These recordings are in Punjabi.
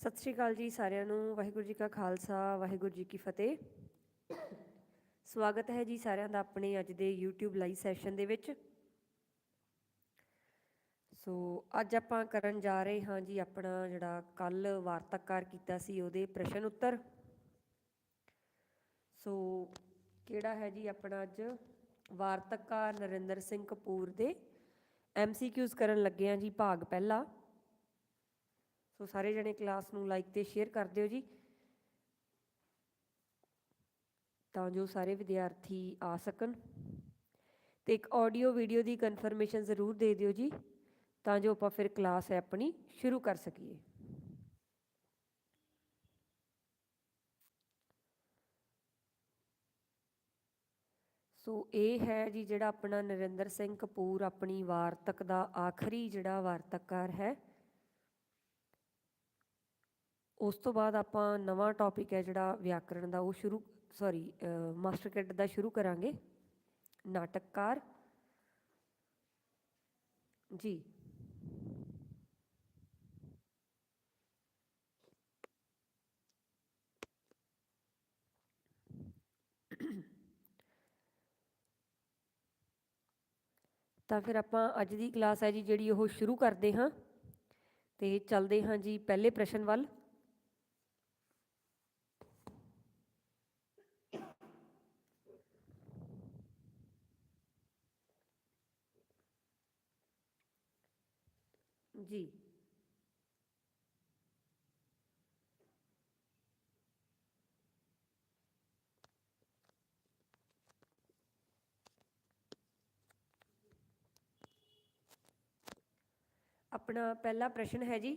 ਸਤਿ ਸ਼੍ਰੀ ਅਕਾਲ ਜੀ ਸਾਰਿਆਂ ਨੂੰ, ਵਾਹਿਗੁਰੂ ਜੀ ਕਾ ਖਾਲਸਾ, ਵਾਹਿਗੁਰੂ ਜੀ ਕੀ ਫਤਿਹ। ਸਵਾਗਤ ਹੈ ਜੀ ਸਾਰਿਆਂ ਦਾ ਆਪਣੇ ਅੱਜ ਦੇ YouTube ਲਾਈਵ ਸੈਸ਼ਨ ਦੇ ਵਿੱਚ। ਸੋ ਅੱਜ ਆਪਾਂ ਕਰਨ ਜਾ ਰਹੇ ਹਾਂ ਜੀ ਆਪਣਾ ਜਿਹੜਾ ਕੱਲ ਵਾਰਤਾਕਾਰ ਕੀਤਾ ਸੀ ਉਹਦੇ ਪ੍ਰਸ਼ਨ ਉੱਤਰ। ਸੋ ਕਿਹੜਾ ਹੈ ਜੀ ਆਪਣਾ ਅੱਜ? ਵਾਰਤਕਾਰ ਨਰਿੰਦਰ ਸਿੰਘ ਕਪੂਰ ਦੇ ਐਮਸੀਕਿਊਜ਼ ਕਰਨ ਲੱਗੇ ਹਾਂ ਜੀ ਭਾਗ ਪਹਿਲਾ। ਸੋ ਸਾਰੇ ਜਣੇ ਕਲਾਸ ਨੂੰ ਲਾਈਕ ਤੇ ਸ਼ੇਅਰ ਕਰ ਦਿਓ ਜੀ। ਤਾਂ ਜੋ ਸਾਰੇ ਵਿਦਿਆਰਥੀ ਆ ਸਕਣ। ਤੇ ਇੱਕ ਆਡੀਓ ਵੀਡੀਓ ਦੀ ਕਨਫਰਮੇਸ਼ਨ ਜ਼ਰੂਰ ਦੇ ਦਿਓ ਜੀ, ਤਾਂ ਜੋ ਆਪਾਂ ਫਿਰ ਕਲਾਸ ਹੈ ਆਪਣੀ ਸ਼ੁਰੂ ਕਰ ਸਕੀਏ। ਸੋ ਇਹ ਹੈ ਜੀ ਜਿਹੜਾ ਆਪਣਾ ਨਰਿੰਦਰ ਸਿੰਘ ਕਪੂਰ ਆਪਣੀ ਵਾਰਤਕ ਦਾ ਆਖਰੀ ਜਿਹੜਾ ਵਾਰਤਕਕਾਰ ਹੈ। ਉਸ ਤੋਂ ਬਾਅਦ ਆਪਾਂ ਨਵਾਂ ਟੌਪਿਕ ਹੈ ਜਿਹੜਾ ਵਿਆਕਰਣ ਦਾ, ਉਹ ਸ਼ੁਰੂ ਸੌਰੀ ਮਾਸਟਰ ਕੈਡ ਦਾ ਸ਼ੁਰੂ ਕਰਾਂਗੇ। ਨਾਟਕਕਾਰ। ਜੀ। ਤਾਂ ਫਿਰ ਆਪਾਂ ਅੱਜ ਦੀ ਕਲਾਸ ਹੈ ਜੀ, ਜਿਹੜੀ ਉਹ ਸ਼ੁਰੂ ਕਰਦੇ ਹਾਂ। ਤੇ ਚੱਲਦੇ ਹਾਂ ਜੀ ਪਹਿਲੇ ਪ੍ਰਸ਼ਨ ਵੱਲ। ਜੀ ਆਪਣਾ ਪਹਿਲਾ ਪ੍ਰਸ਼ਨ ਹੈ ਜੀ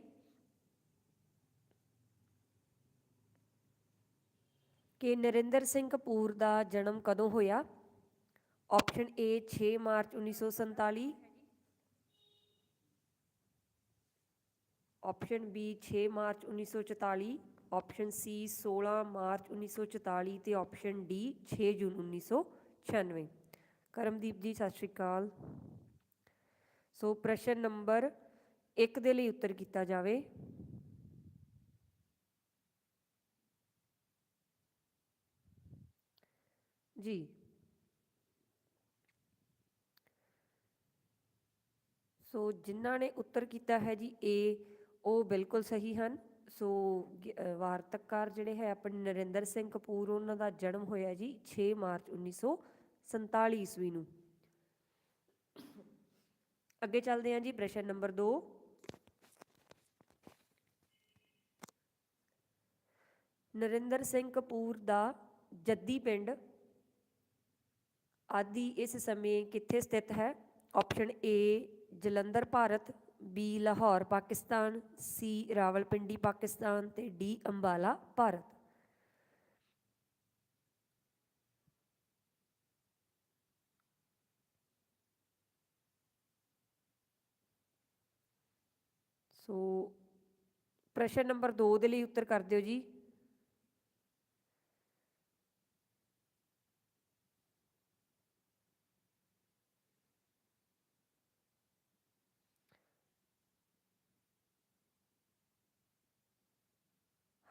ਕਿ ਨਰਿੰਦਰ ਸਿੰਘ ਕਪੂਰ ਦਾ ਜਨਮ ਕਦੋਂ ਹੋਇਆ option A 6 March 1947 option B 6 March 1944 option C 16 March 1944 ਤੇ ਆਪਸ਼ਨ ਡੀ 6 ਜੂਨ 1996 ਕਰਮਦੀਪ ਜੀ, ਸਤਿ ਸ਼੍ਰੀ ਅਕਾਲ। ਸੋ ਪ੍ਰਸ਼ਨ ਨੰਬਰ 1 ਦੇ ਲਈ ਉੱਤਰ ਕੀਤਾ ਜਾਵੇ। ਜੀ। ਸੋ ਜਿਨ੍ਹਾਂ ਨੇ ਉੱਤਰ ਕੀਤਾ ਹੈ ਜੀ A ਉਹ ਬਿਲਕੁਲ ਸਹੀ ਹਨ। ਸੋ ਗ- ਅ, ਜਿਹੜੇ ਹੈ ਆਪਣੇ ਨਰਿੰਦਰ ਸਿੰਘ ਕਪੂਰ ਉਹਨਾਂ ਦਾ ਜਨਮ ਹੋਇਆ ਜੀ 6 ਮਾਰਚ 1947 ਈਸਵੀ ਨੂੰ। ਅੱਗੇ ਚੱਲਦੇ ਹਾਂ ਜੀ ਪ੍ਰਸ਼ਨ ਨੰਬਰ 2 ਨਰਿੰਦਰ ਸਿੰਘ ਕਪੂਰ ਦਾ ਜੱਦੀ ਪਿੰਡ ਆਦਿ ਇਸ ਸਮੇਂ ਕਿੱਥੇ ਸਥਿਤ ਹੈ? Option A Jalandhar Bharat. B Lahore, Pakistan, C Rawalpindi, Pakistan ਤੇ ਡੀ ਅੰਬਾਲਾ, ਭਾਰਤ। ਸੋ ਪ੍ਰਸ਼ਨ ਨੰਬਰ 2 ਦੇ ਲਈ ਉੱਤਰ ਕਰ ਦਿਓ ਜੀ।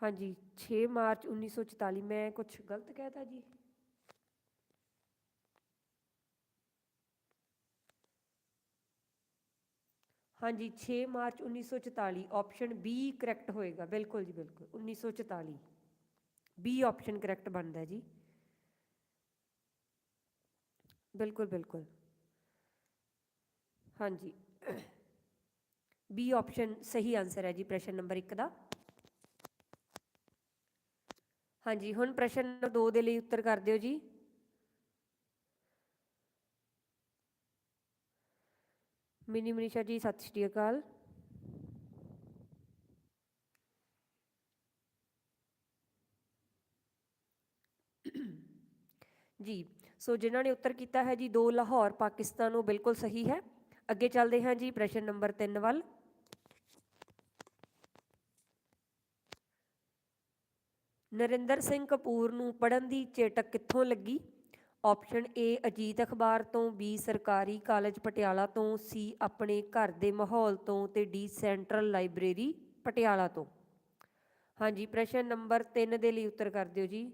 ਹਾਂਜੀ 6 ਮਾਰਚ 1944 ਮੈਂ ਕੁਝ ਗਲਤ ਕਹਿਤਾ ਜੀ? ਹਾਂਜੀ 6 ਮਾਰਚ 1944 ਆਪਸ਼ਨ ਬੀ ਕਰੈਕਟ ਹੋਏਗਾ। ਬਿਲਕੁਲ ਜੀ ਬਿਲਕੁਲ 1944 ਬੀ ਆਪਸ਼ਨ ਕਰੈਕਟ ਬਣਦਾ ਜੀ। ਬਿਲਕੁਲ ਬਿਲਕੁਲ। ਹਾਂਜੀ। ਬੀ ਆਪਸ਼ਨ ਸਹੀ ਆਨਸਰ ਹੈ ਜੀ, ਪ੍ਰਸ਼ਨ ਨੰਬਰ 1 ਦਾ। ਹਾਂਜੀ, ਹੁਣ ਪ੍ਰਸ਼ਨ ਨੰਬਰ 2 ਦੇ ਲਈ ਉੱਤਰ ਕਰ ਦਿਓ ਜੀ। ਮਿਨੀ ਮਨੀਸ਼ਾ ਜੀ, ਸਤਿ ਸ਼੍ਰੀ ਅਕਾਲ। ਜੀ, ਸੋ ਜਿਨ੍ਹਾਂ ਨੇ ਉੱਤਰ ਕੀਤਾ ਹੈ ਜੀ 2 ਲਾਹੌਰ, ਪਾਕਿਸਤਾਨ, ਉਹ ਬਿਲਕੁਲ ਸਹੀ ਹੈ। ਅੱਗੇ ਚੱਲਦੇ ਹਾਂ ਜੀ, ਪ੍ਰਸ਼ਨ ਨੰਬਰ 3 ਵੱਲ। ਨਰਿੰਦਰ ਸਿੰਘ ਕਪੂਰ ਨੂੰ ਪੜਨ ਦੀ ਚੇਟਕ ਕਿੱਥੋਂ ਲੱਗੀ? ਆਪਸ਼ਨ ਏ ਅਜੀਤ ਅਖਬਾਰ ਤੋਂ ਬੀ ਸਰਕਾਰੀ ਕਾਲਜ ਪਟਿਆਲਾ ਤੋਂ ਸੀ ਆਪਣੇ ਘਰ ਦੇ ਮਾਹੌਲ ਤੋਂ ਤੇ ਡੀ ਸੈਂਟਰਲ ਲਾਇਬ੍ਰੇਰੀ ਪਟਿਆਲਾ ਤੋਂ। ਹਾਂਜੀ, ਪ੍ਰਸ਼ਨ ਨੰਬਰ 3 ਦੇ ਲਈ ਉੱਤਰ ਕਰ ਦਿਓ ਜੀ।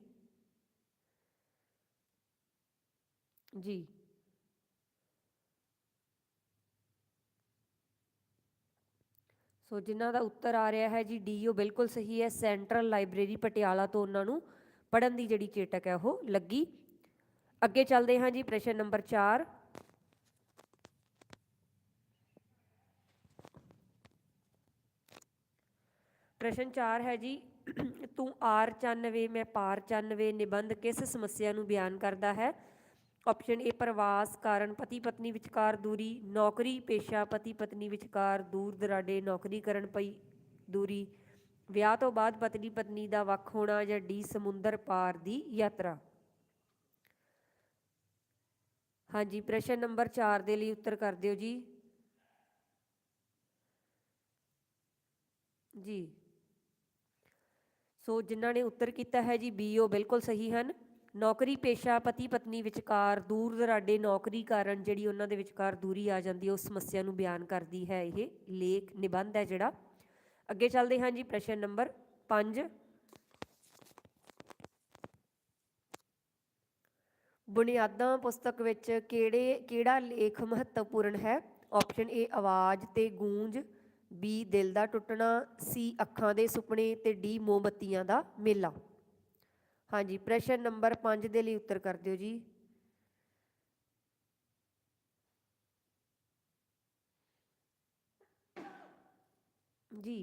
ਜੀ। ਸੋ ਜਿਨ੍ਹਾਂ ਦਾ ਉੱਤਰ ਆ ਰਿਹਾ ਹੈ ਜੀ, ਡੀ ਉਹ ਬਿਲਕੁਲ ਸਹੀ ਹੈ, ਸੈਂਟਰਲ ਲਾਇਬ੍ਰੇਰੀ ਪਟਿਆਲਾ ਤੋਂ ਉਹਨਾਂ ਨੂੰ ਪੜਨ ਦੀ ਜਿਹੜੀ ਚੇਟਕ ਹੈ ਉਹ ਲੱਗੀ। ਅੱਗੇ ਚੱਲਦੇ ਹਾਂ ਜੀ, ਪ੍ਰਸ਼ਨ ਨੰਬਰ 4 ਪ੍ਰਸ਼ਨ 4 ਹੈ ਜੀ, ਤੂੰ ਆਰ 94 ਮੈਂ ਪਾਰ 94 ਨਿਬੰਧ ਕਿਸ ਸਮੱਸਿਆ ਨੂੰ ਬਿਆਨ ਕਰਦਾ ਹੈ? ਆਪਸ਼ਨ ਏ, ਪ੍ਰਵਾਸ ਕਾਰਨ ਪਤੀ ਪਤਨੀ ਵਿਚਕਾਰ ਦੂਰੀ, ਨੌਕਰੀ ਪੇਸ਼ਾ ਪਤੀ ਪਤਨੀ ਵਿਚਕਾਰ ਦੂਰ ਦਰਾਡੇ ਨੌਕਰੀ ਕਰਨ ਪਈ ਦੂਰੀ, ਵਿਆਹ ਤੋਂ ਬਾਅਦ ਪਤਨੀ ਪਤਨੀ ਦਾ ਵੱਖ ਹੋਣਾ ਜਾਂ ਡੀ ਸਮੁੰਦਰ ਪਾਰ ਦੀ ਯਾਤਰਾ। ਹਾਂਜੀ, ਪ੍ਰਸ਼ਨ ਨੰਬਰ 4 ਦੇ ਲਈ ਉੱਤਰ ਕਰ ਦਿਓ ਜੀ। ਜੀ। ਸੋ ਜਿਨ੍ਹਾਂ ਨੇ ਉੱਤਰ ਕੀਤਾ ਹੈ ਜੀ, ਬੀ ਉਹ ਬਿਲਕੁਲ ਸਹੀ ਹਨ। ਨੌਕਰੀ ਪੇਸ਼ਾ ਪਤੀ ਪਤਨੀ ਵਿਚਕਾਰ ਦੂਰ ਦਰਾਡੇ ਨੌਕਰੀ ਕਾਰਨ ਜਿਹੜੀ ਉਹਨਾਂ ਦੇ ਵਿਚਕਾਰ ਦੂਰੀ ਆ ਜਾਂਦੀ ਹੈ, ਉਸ ਸਮੱਸਿਆ ਨੂੰ ਬਿਆਨ ਕਰਦੀ ਹੈ ਇਹ ਲੇਖ ਨਿਬੰਧ ਹੈ ਜਿਹੜਾ। ਅੱਗੇ ਚੱਲਦੇ ਹਾਂ ਜੀ ਪ੍ਰਸ਼ਨ ਨੰਬਰ 5 ਬੁਨਿਆਦਾਂ ਪੁਸਤਕ ਵਿੱਚ ਕਿਹੜੇ, ਕਿਹੜਾ ਲੇਖ ਮਹੱਤਵਪੂਰਨ ਹੈ? ਆਪਸ਼ਨ ਏ ਆਵਾਜ਼ ਤੇ ਗੂੰਜ। ਬੀ ਦਿਲ ਦਾ ਟੁੱਟਣਾ। ਸੀ ਅੱਖਾਂ ਦੇ ਸੁਪਨੇ ਤੇ ਡੀ ਮੋਮਬੱਤੀਆਂ ਦਾ ਮੇਲਾ। ਹਾਂਜੀ, ਪ੍ਰਸ਼ਨ ਨੰਬਰ 5 ਦੇ ਲਈ ਉੱਤਰ ਕਰ ਦਿਓ ਜੀ। ਜੀ।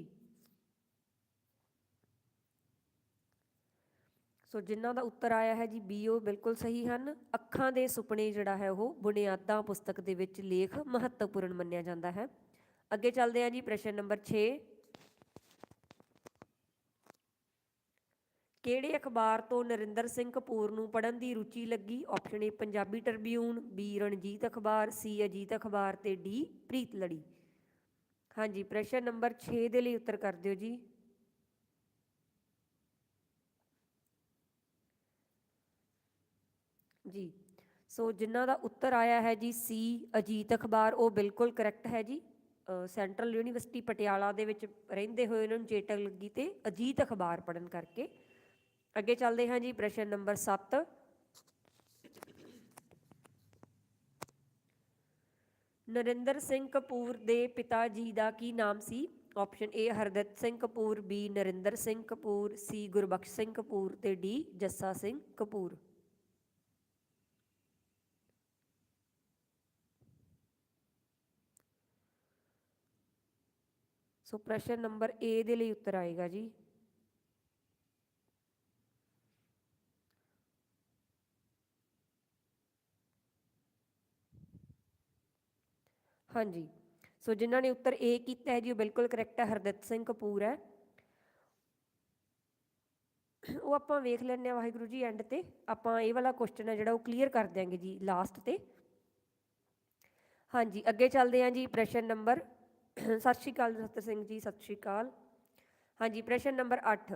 ਸੋ ਜਿਨ੍ਹਾਂ ਦਾ ਉੱਤਰ ਆਇਆ ਹੈ ਜੀ, ਬੀ, ਉਹ ਬਿਲਕੁਲ ਸਹੀ ਹਨ। ਅੱਖਾਂ ਦੇ ਸੁਪਨੇ ਜਿਹੜਾ ਹੈ, ਉਹ ਬੁਨਿਆਦਾਂ ਪੁਸਤਕ ਦੇ ਵਿੱਚ ਲੇਖ ਮਹੱਤਵਪੂਰਨ ਮੰਨਿਆ ਜਾਂਦਾ ਹੈ। ਅੱਗੇ ਚੱਲਦੇ ਹਾਂ ਜੀ, ਪ੍ਰਸ਼ਨ ਨੰਬਰ 6 ਕਿਹੜੇ ਅਖਬਾਰ ਤੋਂ ਨਰਿੰਦਰ ਸਿੰਘ ਕਪੂਰ ਨੂੰ ਪੜ੍ਹਨ ਦੀ ਰੁਚੀ ਲੱਗੀ? Option A Punjabi Tribune B Ranjit ਅਖਬਾਰ ਸੀ ਅਜੀਤ ਅਖਬਾਰ ਤੇ ਡੀ ਪ੍ਰੀਤ ਲੜੀ। ਹਾਂਜੀ, ਪ੍ਰਸ਼ਨ ਨੰਬਰ 6 ਦੇ ਲਈ ਉੱਤਰ ਕਰ ਦਿਓ ਜੀ। ਜੀ, ਸੋ ਜਿਨ੍ਹਾਂ ਦਾ ਉੱਤਰ ਆਇਆ ਹੈ ਜੀ ਸੀ ਅਜੀਤ ਅਖਬਾਰ, ਉਹ ਬਿਲਕੁਲ ਕਰੈਕਟ ਹੈ ਜੀ। ਸੈਂਟਰਲ ਯੂਨੀਵਰਸਿਟੀ ਪਟਿਆਲਾ ਦੇ ਵਿੱਚ ਰਹਿੰਦੇ ਹੋਏ ਉਹਨਾਂ ਨੂੰ ਚੇਟਕ ਲੱਗੀ ਤੇ ਅਜੀਤ ਅਖਬਾਰ ਪੜਨ ਕਰਕੇ ਅੱਗੇ ਚੱਲਦੇ ਹਾਂ ਜੀ, ਪ੍ਰਸ਼ਨ ਨੰਬਰ 7 ਨਰਿੰਦਰ ਸਿੰਘ ਕਪੂਰ ਦੇ ਪਿਤਾ ਜੀ ਦਾ ਕੀ ਨਾਮ ਸੀ? Option A Hardit Singh Kapoor B Narinder Singh Kapoor C Gurbakhsh Singh Kapoor ਤੇ ਡੀ ਜੱਸਾ ਸਿੰਘ ਕਪੂਰ। ਸੋ ਪ੍ਰਸ਼ਨ ਨੰਬਰ ਏ ਦੇ ਲਈ ਉੱਤਰ ਆਏਗਾ ਜੀ। ਹਾਂਜੀ। ਸੋ ਜਿਨ੍ਹਾਂ ਨੇ ਉੱਤਰ ਏ ਕੀਤਾ ਹੈ ਜੀ, ਉਹ ਬਿਲਕੁਲ ਕਰੈਕਟ ਹੈ, ਹਰਦਿਤ ਸਿੰਘ ਕਪੂਰ ਹੈ। ਉਹ ਆਪਾਂ ਵੇਖ ਲੈਂਦੇ ਆ ਵਾਹਿਗੁਰੂ ਜੀ ਐਂਡ ਤੇ। ਆਪਾਂ ਇਹ ਵਾਲਾ ਕੁਐਸਚਨ ਹੈ ਜਿਹੜਾ ਉਹ ਕਲੀਅਰ ਕਰ ਦਿਆਂਗੇ ਜੀ ਲਾਸਟ ਤੇ। ਹਾਂਜੀ, ਅੱਗੇ ਚੱਲਦੇ ਹਾਂ ਜੀ ਪ੍ਰਸ਼ਨ ਨੰਬਰ ਸਤਿ ਸ਼੍ਰੀ ਅਕਾਲ ਸਤਿ ਸਿੰਘ ਜੀ, ਸਤਿ ਸ਼੍ਰੀ ਅਕਾਲ। ਹਾਂਜੀ, ਪ੍ਰਸ਼ਨ ਨੰਬਰ 8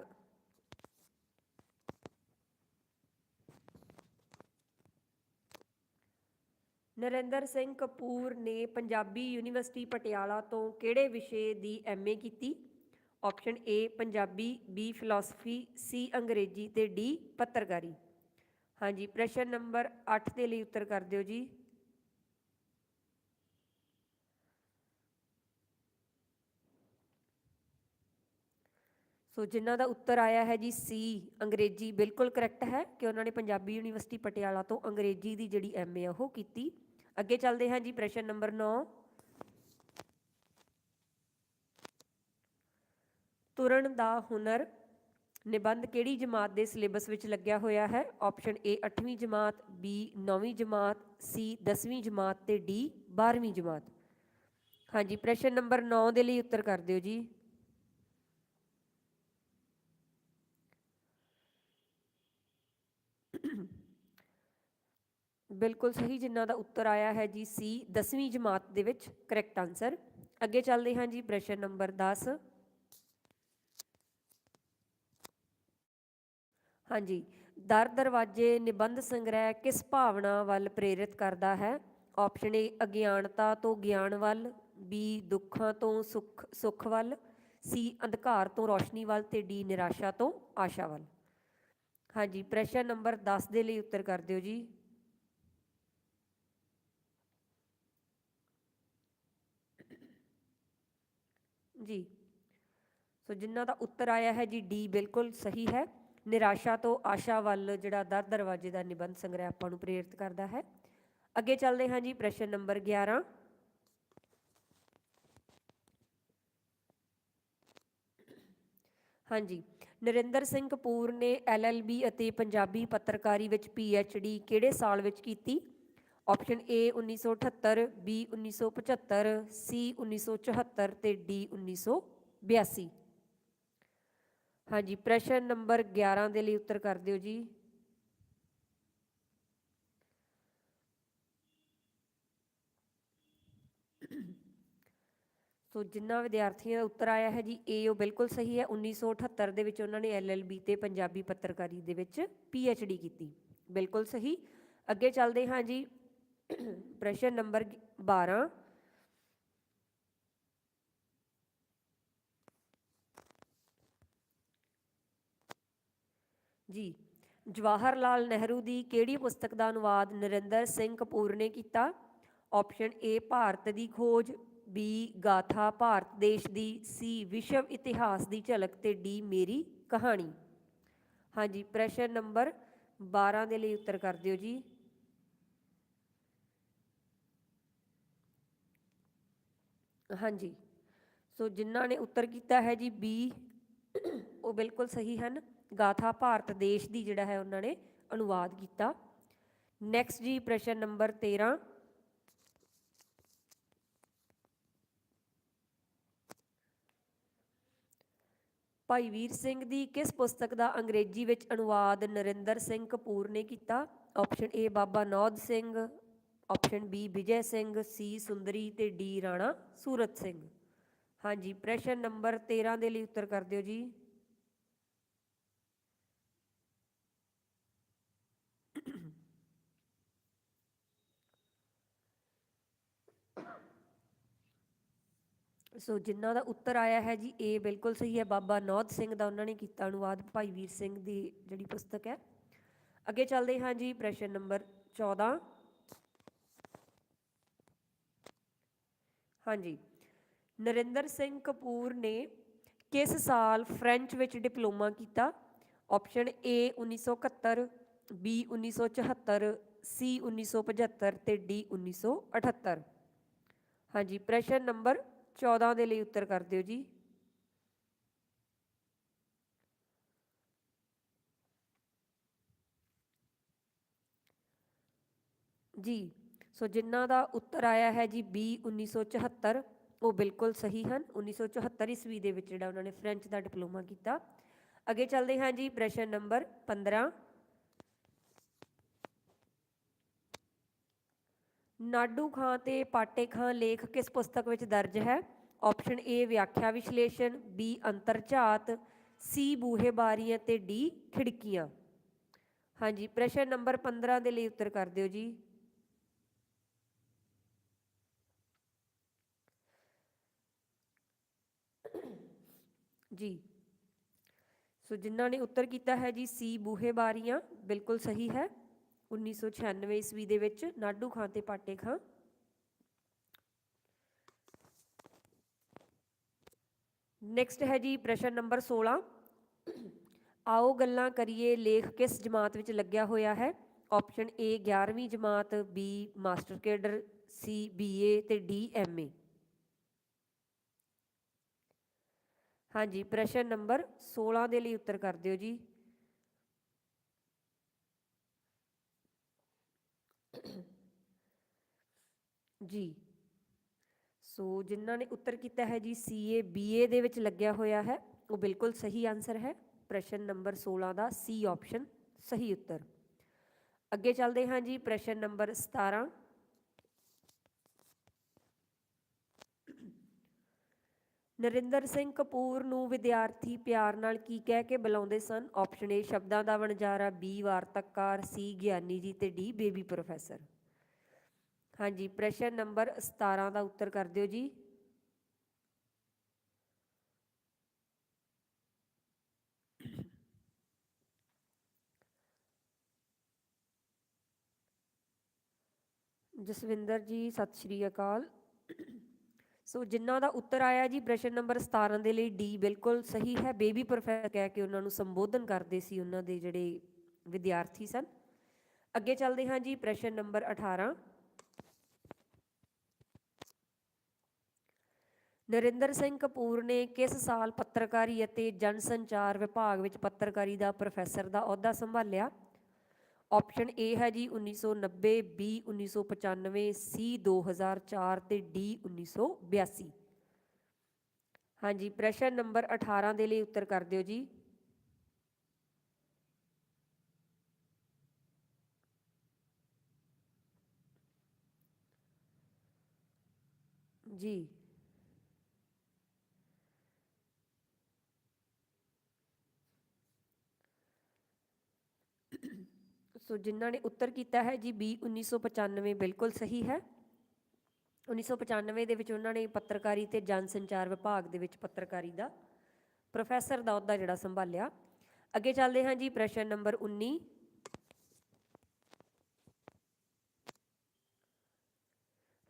ਨਰਿੰਦਰ ਸਿੰਘ ਕਪੂਰ ਨੇ ਪੰਜਾਬੀ ਯੂਨੀਵਰਸਿਟੀ ਪਟਿਆਲਾ ਤੋਂ ਕਿਹੜੇ ਵਿਸ਼ੇ ਦੀ ਐਮਏ ਕੀਤੀ? Option A Punjabi B philosophy C ਅੰਗਰੇਜ਼ੀ ਤੇ ਡੀ ਪੱਤਰਕਾਰੀ। ਹਾਂਜੀ, ਪ੍ਰਸ਼ਨ ਨੰਬਰ 8 ਦੇ ਲਈ ਉੱਤਰ ਕਰ ਦਿਓ ਜੀ। ਸੋ ਜਿਨ੍ਹਾਂ ਦਾ ਉੱਤਰ ਆਇਆ ਹੈ ਜੀ ਸੀ ਅੰਗਰੇਜ਼ੀ ਬਿਲਕੁਲ ਕਰੈਕਟ ਹੈ ਕਿ ਉਹਨਾਂ ਨੇ ਪੰਜਾਬੀ ਯੂਨੀਵਰਸਿਟੀ ਪਟਿਆਲਾ ਤੋਂ ਅੰਗਰੇਜ਼ੀ ਦੀ ਜਿਹੜੀ ਐਮਏ ਆ ਉਹ ਕੀਤੀ। ਅੱਗੇ ਚੱਲਦੇ ਹਾਂ ਜੀ ਪ੍ਰਸ਼ਨ ਨੰਬਰ 9 ਤੁਰਨ ਦਾ ਹੁਨਰ ਨਿਬੰਧ ਕਿਹੜੀ ਜਮਾਤ ਦੇ ਸਿਲੇਬਸ ਵਿੱਚ ਲੱਗਿਆ ਹੋਇਆ ਹੈ? ਆਪਸ਼ਨ ਏ 8ਵੀਂ ਜਮਾਤ ਬੀ 9ਵੀਂ ਜਮਾਤ ਸੀ 10ਵੀਂ ਜਮਾਤ ਤੇ ਡੀ 12ਵੀਂ ਜਮਾਤ। ਹਾਂਜੀ, ਪ੍ਰਸ਼ਨ ਨੰਬਰ 9 ਦੇ ਲਈ ਉੱਤਰ ਕਰ ਦਿਓ ਜੀ। ਬਿਲਕੁਲ ਸਹੀ ਜਿਨ੍ਹਾਂ ਦਾ ਉੱਤਰ ਆਇਆ ਹੈ ਜੀ ਸੀ 10ਵੀਂ ਜਮਾਤ ਦੇ ਵਿੱਚ ਕਰੈਕਟ ਆਨਸਰ ਅੱਗੇ ਚੱਲਦੇ ਹਾਂ ਜੀ ਪ੍ਰਸ਼ਨ ਨੰਬਰ 10 ਹਾਂਜੀ, ਦਰ ਦਰਵਾਜੇ ਨਿਬੰਧ ਸੰਗ੍ਰਹਿ ਕਿਸ ਭਾਵਨਾ ਵੱਲ ਪ੍ਰੇਰਿਤ ਕਰਦਾ ਹੈ? ਆਪਸ਼ਨ ਏ ਅਗਿਆਨਤਾ ਤੋਂ ਗਿਆਨ ਵੱਲ ਬੀ ਦੁੱਖਾਂ ਤੋਂ ਸੁੱਖ ਸੁੱਖ ਵੱਲ ਸੀ ਅੰਧਕਾਰ ਤੋਂ ਰੋਸ਼ਨੀ ਵੱਲ ਤੇ ਡੀ ਨਿਰਾਸ਼ਾ ਤੋਂ ਆਸ਼ਾ ਵੱਲ। ਹਾਂਜੀ, ਪ੍ਰਸ਼ਨ ਨੰਬਰ 10 ਦੇ ਲਈ ਉੱਤਰ ਕਰ ਦਿਓ ਜੀ। ਜੀ। ਸੋ ਜਿਨ੍ਹਾਂ ਦਾ ਉੱਤਰ ਆਇਆ ਹੈ ਜੀ, ਡੀ ਬਿਲਕੁਲ ਸਹੀ ਹੈ। ਨਿਰਾਸ਼ਾ ਤੋਂ ਆਸ਼ਾ ਵੱਲ ਜਿਹੜਾ ਦਰ ਦਰਵਾਜ਼ੇ ਦਾ ਨਿਬੰਧ ਸੰਗ੍ਰਹਿ ਆਪਾਂ ਨੂੰ ਪ੍ਰੇਰਿਤ ਕਰਦਾ ਹੈ। ਅੱਗੇ ਚੱਲਦੇ ਹਾਂ ਜੀ ਪ੍ਰਸ਼ਨ ਨੰਬਰ 11 ਹਾਂਜੀ, ਨਰਿੰਦਰ ਸਿੰਘ ਕਪੂਰ ਨੇ ਐਲਐਲਬੀ ਅਤੇ ਪੰਜਾਬੀ ਪੱਤਰਕਾਰੀ ਵਿੱਚ ਪੀਐਚਡੀ ਕਿਹੜੇ ਸਾਲ ਵਿੱਚ ਕੀਤੀ? ਆਪਸ਼ਨ ਏ 1978 ਬੀ 1975 ਸੀ 1974 ਤੇ ਡੀ 1982 ਹਾਂਜੀ, ਪ੍ਰਸ਼ਨ ਨੰਬਰ 11 ਦੇ ਲਈ ਉੱਤਰ ਕਰ ਦਿਓ ਜੀ। ਸੋ ਜਿੰਨਾ ਵਿਦਿਆਰਥੀਆਂ ਦਾ ਉੱਤਰ ਆਇਆ ਹੈ ਜੀ ਏ ਉਹ ਬਿਲਕੁਲ ਸਹੀ ਹੈ। 1978 ਦੇ ਵਿੱਚ ਉਹਨਾਂ ਨੇ ਐਲਐਲਬੀ ਤੇ ਪੰਜਾਬੀ ਪੱਤਰਕਾਰੀ ਦੇ ਵਿੱਚ ਪੀਐਚਡੀ ਕੀਤੀ। ਬਿਲਕੁਲ ਸਹੀ। ਅੱਗੇ ਚੱਲਦੇ ਹਾਂ ਜੀ। ਪ੍ਰਸ਼ਨ ਨੰਬਰ 12 ਜੀ ਜਵਾਹਰ ਲਾਲ ਨਹਿਰੂ ਦੀ ਕਿਹੜੀ ਪੁਸਤਕ ਦਾ ਅਨੁਵਾਦ ਨਰਿੰਦਰ ਸਿੰਘ ਕਪੂਰ ਨੇ ਕੀਤਾ? ਆਪਸ਼ਨ ਏ ਭਾਰਤ ਦੀ ਖੋਜ ਬੀ ਗਾਥਾ, ਭਾਰਤ ਦੇਸ਼ ਦੀ ਸੀ ਵਿਸ਼ਵ ਇਤਿਹਾਸ ਦੀ ਝਲਕ ਤੇ ਡੀ ਮੇਰੀ ਕਹਾਣੀ। ਹਾਂਜੀ, ਪ੍ਰਸ਼ਨ ਨੰਬਰ 12 ਦੇ ਲਈ ਉੱਤਰ ਕਰ ਦਿਓ ਜੀ। ਹਾਂਜੀ। ਸੋ ਜਿਨ੍ਹਾਂ ਨੇ ਉੱਤਰ ਕੀਤਾ ਹੈ ਜੀ ਬੀ, ਉਹ ਬਿਲਕੁਲ ਸਹੀ ਹਨ। ਗਾਥਾ ਭਾਰਤ ਦੇਸ਼ ਦੀ ਜਿਹੜਾ ਹੈ ਉਹਨਾਂ ਨੇ ਅਨੁਵਾਦ ਕੀਤਾ। ਨੈਕਸਟ ਜੀ ਪ੍ਰਸ਼ਨ ਨੰਬਰ 13 ਭਾਈ ਵੀਰ ਸਿੰਘ ਦੀ ਕਿਸ ਪੁਸਤਕ ਦਾ ਅੰਗਰੇਜ਼ੀ ਵਿੱਚ ਅਨੁਵਾਦ ਨਰਿੰਦਰ ਸਿੰਘ ਕਪੂਰ ਨੇ ਕੀਤਾ? Option A Baba Naud Singh option B Vijay Singh C Sundari ਤੇ ਡੀ ਰਾਣਾ ਸੂਰਤ ਸਿੰਘ। ਹਾਂਜੀ, ਪ੍ਰਸ਼ਨ ਨੰਬਰ 13 ਦੇ ਲਈ ਉੱਤਰ ਕਰ ਦਿਓ ਜੀ। ਸੋ ਜਿਨ੍ਹਾਂ ਦਾ ਉੱਤਰ ਆਇਆ ਹੈ ਜੀ, ਇਹ ਬਿਲਕੁਲ ਸਹੀ ਹੈ। ਬਾਬਾ ਨੌਦ ਸਿੰਘ ਦਾ ਉਹਨਾਂ ਨੇ ਕੀਤਾ ਅਨੁਵਾਦ, ਭਾਈ ਵੀਰ ਸਿੰਘ ਦੀ ਜਿਹੜੀ ਪੁਸਤਕ ਹੈ। ਅੱਗੇ ਚੱਲਦੇ ਹਾਂ ਜੀ, ਪ੍ਰਸ਼ਨ ਨੰਬਰ 14 ਹਾਂਜੀ। ਨਰਿੰਦਰ ਸਿੰਘ ਕਪੂਰ ਨੇ ਕਿਸ ਸਾਲ ਫ੍ਰੈਂਚ ਵਿੱਚ ਡਿਪਲੋਮਾ ਕੀਤਾ? ਆਪਸ਼ਨ ਏ 1971 ਬੀ 1974 ਸੀ 1975 ਤੇ ਡੀ 1978 ਹਾਂਜੀ, ਪ੍ਰਸ਼ਨ ਨੰਬਰ 14 ਦੇ ਲਈ ਉੱਤਰ ਕਰ ਦਿਓ ਜੀ। ਜੀ। ਸੋ ਜਿਨ੍ਹਾਂ ਦਾ ਉੱਤਰ ਆਇਆ ਹੈ ਜੀ ਬੀ 1974 ਉਹ ਬਿਲਕੁਲ ਸਹੀ ਹਨ। 1974 ਈਸਵੀ ਦੇ ਵਿੱਚ ਜਿਹੜਾ ਉਹਨਾਂ ਨੇ ਫ੍ਰੈਂਚ ਦਾ ਡਿਪਲੋਮਾ ਕੀਤਾ। ਅੱਗੇ ਚੱਲਦੇ ਹਾਂ ਜੀ ਪ੍ਰਸ਼ਨ ਨੰਬਰ 15 ਨਾਡੂ ਖਾਂ ਤੇ ਪਾਟੇ ਖਾਂ ਲੇਖ ਕਿਸ ਪੁਸਤਕ ਵਿੱਚ ਦਰਜ ਹੈ? ਆਪਸ਼ਨ ਏ ਵਿਆਖਿਆ ਵਿਸ਼ਲੇਸ਼ਣ ਬੀ ਅੰਤਰਝਾਤ ਸੀ ਬੂਹੇ ਬਾਰੀਆਂ ਤੇ ਡੀ ਖਿੜਕੀਆਂ। ਹਾਂਜੀ, ਪ੍ਰਸ਼ਨ ਨੰਬਰ 15 ਦੇ ਲਈ ਉੱਤਰ ਕਰ ਦਿਓ ਜੀ। ਜੀ। ਸੋ ਜਿਨ੍ਹਾਂ ਨੇ ਉੱਤਰ ਕੀਤਾ ਹੈ ਜੀ, ਸੀ ਬੂਹੇ ਬਾਰੀਆਂ, ਬਿਲਕੁਲ ਸਹੀ ਹੈ। 1996 ਈਸਵੀ ਦੇ ਵਿੱਚ ਨਾਡੂ ਖਾਂ ਤੇ ਪਾਟੇ ਖਾਂ। ਨੈਕਸਟ ਹੈ ਜੀ ਪ੍ਰਸ਼ਨ ਨੰਬਰ 16 ਆਓ ਗੱਲਾਂ ਕਰੀਏ ਲੇਖ ਕਿਸ ਜਮਾਤ ਵਿੱਚ ਲੱਗਿਆ ਹੋਇਆ ਹੈ? ਆਪਸ਼ਨ ਏ 11ਵੀਂ ਜਮਾਤ B master cadre C BA ਤੇ ਡੀ ਐਮਏ ਹਾਂਜੀ, ਪ੍ਰਸ਼ਨ ਨੰਬਰ 16 ਦੇ ਲਈ ਉੱਤਰ ਕਰ ਦਿਓ ਜੀ। ਜੀ, ਸੋ ਜਿਨ੍ਹਾਂ ਨੇ ਉੱਤਰ ਕੀਤਾ ਹੈ ਜੀ ਸੀਏ ਬੀਏ ਦੇ ਵਿੱਚ ਲੱਗਿਆ ਹੋਇਆ ਹੈ, ਉਹ ਬਿਲਕੁਲ ਸਹੀ ਆਨਸਰ ਹੈ। ਪ੍ਰਸ਼ਨ ਨੰਬਰ 16 ਦਾ ਸੀ ਆਪਸ਼ਨ ਸਹੀ ਉੱਤਰ। ਅੱਗੇ ਚੱਲਦੇ ਹਾਂ ਜੀ, ਪ੍ਰਸ਼ਨ ਨੰਬਰ 17 ਨਰਿੰਦਰ ਸਿੰਘ ਕਪੂਰ ਨੂੰ ਵਿਦਿਆਰਥੀ ਪਿਆਰ ਨਾਲ ਕੀ ਕਹਿ ਕੇ ਬੁਲਾਉਂਦੇ ਸਨ? ਆਪਸ਼ਨ ਏ ਸ਼ਬਦਾਂ ਦਾ ਵਣਜਾਰਾ। ਬੀ ਵਾਰਤਕਕਾਰ। ਸੀ ਗਿਆਨੀ ਜੀ ਤੇ ਡੀ ਬੇਬੀ ਪ੍ਰੋਫੈਸਰ ਹਾਂਜੀ, ਪ੍ਰਸ਼ਨ ਨੰਬਰ 17 ਦਾ ਉੱਤਰ ਕਰ ਦਿਓ ਜੀ। ਜਸਵਿੰਦਰ ਜੀ, ਸਤਿ ਸ਼੍ਰੀ ਅਕਾਲ। ਸੋ ਜਿਨ੍ਹਾਂ ਦਾ ਉੱਤਰ ਆਇਆ ਜੀ, ਪ੍ਰਸ਼ਨ ਨੰਬਰ 17 ਦੇ ਲਈ ਡੀ ਬਿਲਕੁਲ ਸਹੀ ਹੈ। ਬੇਬੀ ਪ੍ਰੋਫੈਸਰ ਕਹਿ ਕੇ ਉਹਨਾਂ ਨੂੰ ਸੰਬੋਧਨ ਕਰਦੇ ਸੀ ਉਹਨਾਂ ਦੇ ਜਿਹੜੇ ਵਿਦਿਆਰਥੀ ਸਨ। ਅੱਗੇ ਚੱਲਦੇ ਹਾਂ ਜੀ, ਪ੍ਰਸ਼ਨ ਨੰਬਰ 18 ਨਰਿੰਦਰ ਸਿੰਘ ਕਪੂਰ ਨੇ ਕਿਸ ਸਾਲ ਪੱਤਰਕਾਰੀ ਅਤੇ ਜਨਸੰਚਾਰ ਵਿਭਾਗ ਵਿੱਚ ਪੱਤਰਕਾਰੀ ਦਾ ਪ੍ਰੋਫੈਸਰ ਦਾ ਅਹੁਦਾ ਸੰਭਾਲਿਆ? ਆਪਸ਼ਨ ਏ ਹੈ ਜੀ 1990 ਬੀ 1995 ਸੀ 2004 ਤੇ ਡੀ 1982 ਹਾਂਜੀ, ਪ੍ਰਸ਼ਨ ਨੰਬਰ 18 ਦੇ ਲਈ ਉੱਤਰ ਕਰ ਦਿਓ ਜੀ। ਜੀ। ਸੋ ਜਿਨ੍ਹਾਂ ਨੇ ਉੱਤਰ ਕੀਤਾ ਹੈ ਜੀ ਬੀ 1995 ਬਿਲਕੁਲ ਸਹੀ ਹੈ। 1995 ਦੇ ਵਿੱਚ ਉਹਨਾਂ ਨੇ ਪੱਤਰਕਾਰੀ ਤੇ ਜਨਸੰਚਾਰ ਵਿਭਾਗ ਦੇ ਵਿੱਚ ਪੱਤਰਕਾਰੀ ਦਾ ਪ੍ਰੋਫੈਸਰ ਦਾ ਅਹੁਦਾ ਜਿਹੜਾ ਸੰਭਾਲਿਆ। ਅੱਗੇ ਚੱਲਦੇ ਹਾਂ ਜੀ ਪ੍ਰਸ਼ਨ ਨੰਬਰ 19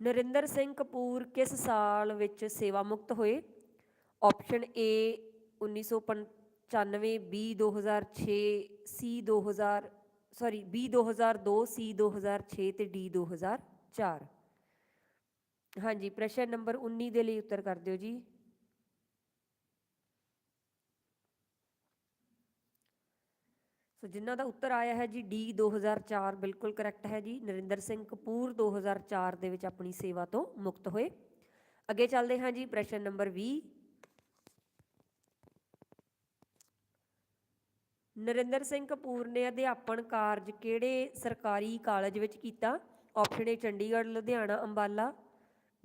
ਨਰਿੰਦਰ ਸਿੰਘ ਕਪੂਰ ਕਿਸ ਸਾਲ ਵਿੱਚ ਸੇਵਾ ਮੁਕਤ ਹੋਏ? Option A 1995 B 2006 C 2000 sorry B 2002 C 2006 ਤੇ ਡੀ 2004 ਹਾਂਜੀ, ਪ੍ਰਸ਼ਨ ਨੰਬਰ 19 ਦੇ ਲਈ ਉੱਤਰ ਕਰ ਦਿਓ ਜੀ। ਸੋ ਜਿਨ੍ਹਾਂ ਦਾ ਉੱਤਰ ਆਇਆ ਹੈ ਜੀ ਡੀ 2004 ਬਿਲਕੁਲ ਕਰੈਕਟ ਹੈ ਜੀ। ਨਰਿੰਦਰ ਸਿੰਘ ਕਪੂਰ 2004 ਦੇ ਵਿੱਚ ਆਪਣੀ ਸੇਵਾ ਤੋਂ ਮੁਕਤ ਹੋਏ। ਅੱਗੇ ਚੱਲਦੇ ਹਾਂ ਜੀ, ਪ੍ਰਸ਼ਨ ਨੰਬਰ 20 ਨਰਿੰਦਰ ਸਿੰਘ ਕਪੂਰ ਨੇ ਅਧਿਆਪਨ ਕਾਰਜ ਕਿਹੜੇ ਸਰਕਾਰੀ ਕਾਲਜ ਵਿੱਚ ਕੀਤਾ? Option A Chandigarh, Ludhiana, Ambala.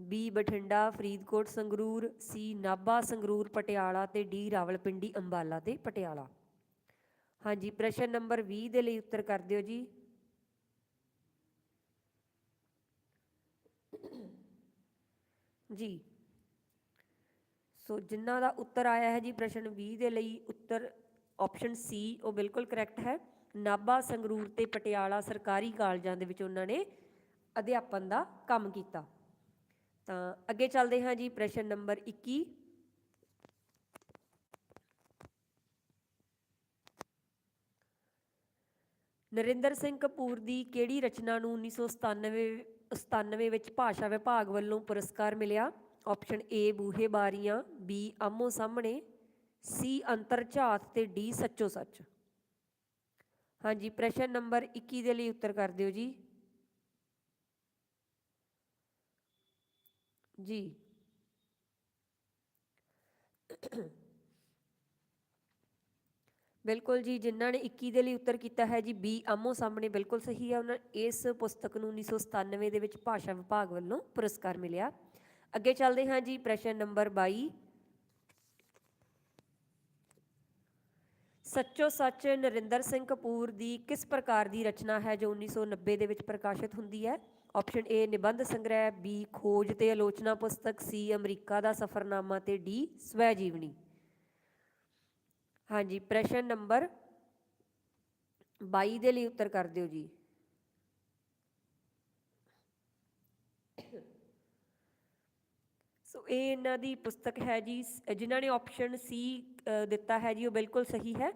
B Bathinda, Faridkot, Sangrur. C Nabha, Sangrur, Patiala ਤੇ ਡੀ ਰਾਵਲਪਿੰਡੀ, ਅੰਬਾਲਾ ਤੇ ਪਟਿਆਲਾ। ਹਾਂਜੀ, ਪ੍ਰਸ਼ਨ ਨੰਬਰ 20 ਦੇ ਲਈ ਉੱਤਰ ਕਰ ਦਿਓ ਜੀ। ਜੀ। ਸੋ ਜਿਨ੍ਹਾਂ ਦਾ ਉੱਤਰ ਆਇਆ ਹੈ ਜੀ, ਪ੍ਰਸ਼ਨ 20 ਦੇ ਲਈ ਉੱਤਰ ਆਪਸ਼ਨ ਸੀ ਉਹ ਬਿਲਕੁਲ ਕਰੈਕਟ ਹੈ। ਨਾਭਾ, ਸੰਗਰੂਰ ਤੇ ਪਟਿਆਲਾ ਸਰਕਾਰੀ ਕਾਲਜਾਂ ਦੇ ਵਿੱਚ ਉਹਨਾਂ ਨੇ ਅਧਿਆਪਨ ਦਾ ਕੰਮ ਕੀਤਾ। ਤਾਂ ਅੱਗੇ ਚੱਲਦੇ ਹਾਂ ਜੀ, ਪ੍ਰਸ਼ਨ ਨੰਬਰ 21 ਨਰਿੰਦਰ ਸਿੰਘ ਕਪੂਰ ਦੀ ਕਿਹੜੀ ਰਚਨਾ ਨੂੰ 1997 97 ਵਿੱਚ ਭਾਸ਼ਾ ਵਿਭਾਗ ਵੱਲੋਂ ਪੁਰਸਕਾਰ ਮਿਲਿਆ? ਆਪਸ਼ਨ ਏ ਬੂਹੇ ਬਾਰੀਆਂ। ਬੀ ਆਮੋ ਸਾਹਮਣੇ। ਸੀ ਅੰਤਰ ਝਾਤ ਤੇ ਡੀ ਸੱਚੋ ਸੱਚ। ਹਾਂਜੀ, ਪ੍ਰਸ਼ਨ ਨੰਬਰ 21 ਦੇ ਲਈ ਉੱਤਰ ਕਰ ਦਿਓ ਜੀ। ਜੀ। ਬਿਲਕੁਲ ਜੀ, ਜਿਨ੍ਹਾਂ ਨੇ 21 ਦੇ ਲਈ ਉੱਤਰ ਕੀਤਾ ਹੈ ਜੀ, ਬੀ ਆਮੋ ਸਾਹਮਣੇ ਬਿਲਕੁਲ ਸਹੀ ਹੈ। ਉਹਨਾਂ ਇਸ ਪੁਸਤਕ ਨੂੰ 1997 ਦੇ ਵਿੱਚ ਭਾਸ਼ਾ ਵਿਭਾਗ ਵੱਲੋਂ ਪੁਰਸਕਾਰ ਮਿਲਿਆ। ਅੱਗੇ ਚੱਲਦੇ ਹਾਂ ਜੀ, ਪ੍ਰਸ਼ਨ ਨੰਬਰ 22 ਸੱਚੋ ਸੱਚ ਨਰਿੰਦਰ ਸਿੰਘ ਕਪੂਰ ਦੀ ਕਿਸ ਪ੍ਰਕਾਰ ਦੀ ਰਚਨਾ ਹੈ ਜੋ 1990 ਦੇ ਵਿੱਚ ਪ੍ਰਕਾਸ਼ਿਤ ਹੁੰਦੀ ਹੈ? ਆਪਸ਼ਨ ਏ ਨਿਬੰਧ ਸੰਗ੍ਰਹਿ ਬੀ ਖੋਜ ਤੇ ਆਲੋਚਨਾ ਪੁਸਤਕ ਸੀ ਅਮਰੀਕਾ ਦਾ ਸਫ਼ਰਨਾਮਾ ਤੇ ਡੀ ਸਵੈ ਜੀਵਨੀ ਹਾਂਜੀ, ਪ੍ਰਸ਼ਨ ਨੰਬਰ 22 ਦੇ ਲਈ ਉੱਤਰ ਕਰ ਦਿਓ ਜੀ। ਸੋ ਇਹ ਇਹਨਾਂ ਦੀ ਪੁਸਤਕ ਹੈ ਜੀ ਜਿਨ੍ਹਾਂ ਨੇ ਆਪਸ਼ਨ ਸੀ ਦਿੱਤਾ ਹੈ ਜੀ, ਉਹ ਬਿਲਕੁਲ ਸਹੀ ਹੈ।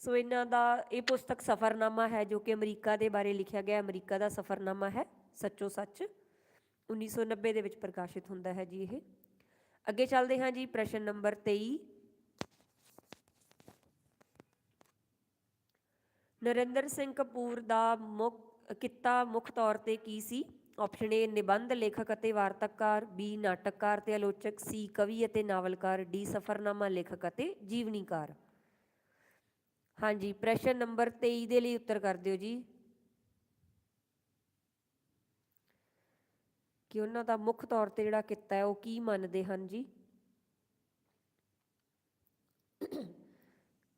ਸੋ ਇਹਨਾਂ ਦਾ ਇਹ ਪੁਸਤਕ ਸਫ਼ਰਨਾਮਾ ਹੈ, ਜੋ ਕਿ ਅਮਰੀਕਾ ਦੇ ਬਾਰੇ ਲਿਖਿਆ ਗਿਆ ਅਮਰੀਕਾ ਦਾ ਸਫ਼ਰਨਾਮਾ ਹੈ, ਸੱਚੋ ਸੱਚ। 1990 ਦੇ ਵਿੱਚ ਪ੍ਰਕਾਸ਼ਿਤ ਹੁੰਦਾ ਹੈ ਜੀ ਇਹ। ਅੱਗੇ ਚੱਲਦੇ ਹਾਂ ਜੀ, ਪ੍ਰਸ਼ਨ ਨੰਬਰ 23 ਨਰਿੰਦਰ ਸਿੰਘ ਕਪੂਰ ਦਾ ਮੁੱਖ, ਕਿੱਤਾ ਮੁੱਖ ਤੌਰ ਤੇ ਕੀ ਸੀ? ਆਪਸ਼ਨ ਏ, ਨਿਬੰਧ ਲੇਖਕ ਅਤੇ ਵਾਰਤਕਕਾਰ, ਬੀ, ਨਾਟਕਕਾਰ ਤੇ ਆਲੋਚਕ, ਸੀ, ਕਵੀ ਅਤੇ ਨਾਵਲਕਾਰ, ਡੀ, ਸਫ਼ਰਨਾਮਾ ਲੇਖਕ ਅਤੇ ਜੀਵਨੀਕਾਰ। ਹਾਂਜੀ, ਪ੍ਰਸ਼ਨ ਨੰਬਰ 23 ਦੇ ਲਈ ਉੱਤਰ ਕਰ ਦਿਓ ਜੀ। ਕਿ ਉਹਨਾਂ ਦਾ ਮੁੱਖ ਤੌਰ ਤੇ ਜਿਹੜਾ ਕਿੱਤਾ ਹੈ, ਉਹ ਕੀ ਮੰਨਦੇ ਹਨ ਜੀ?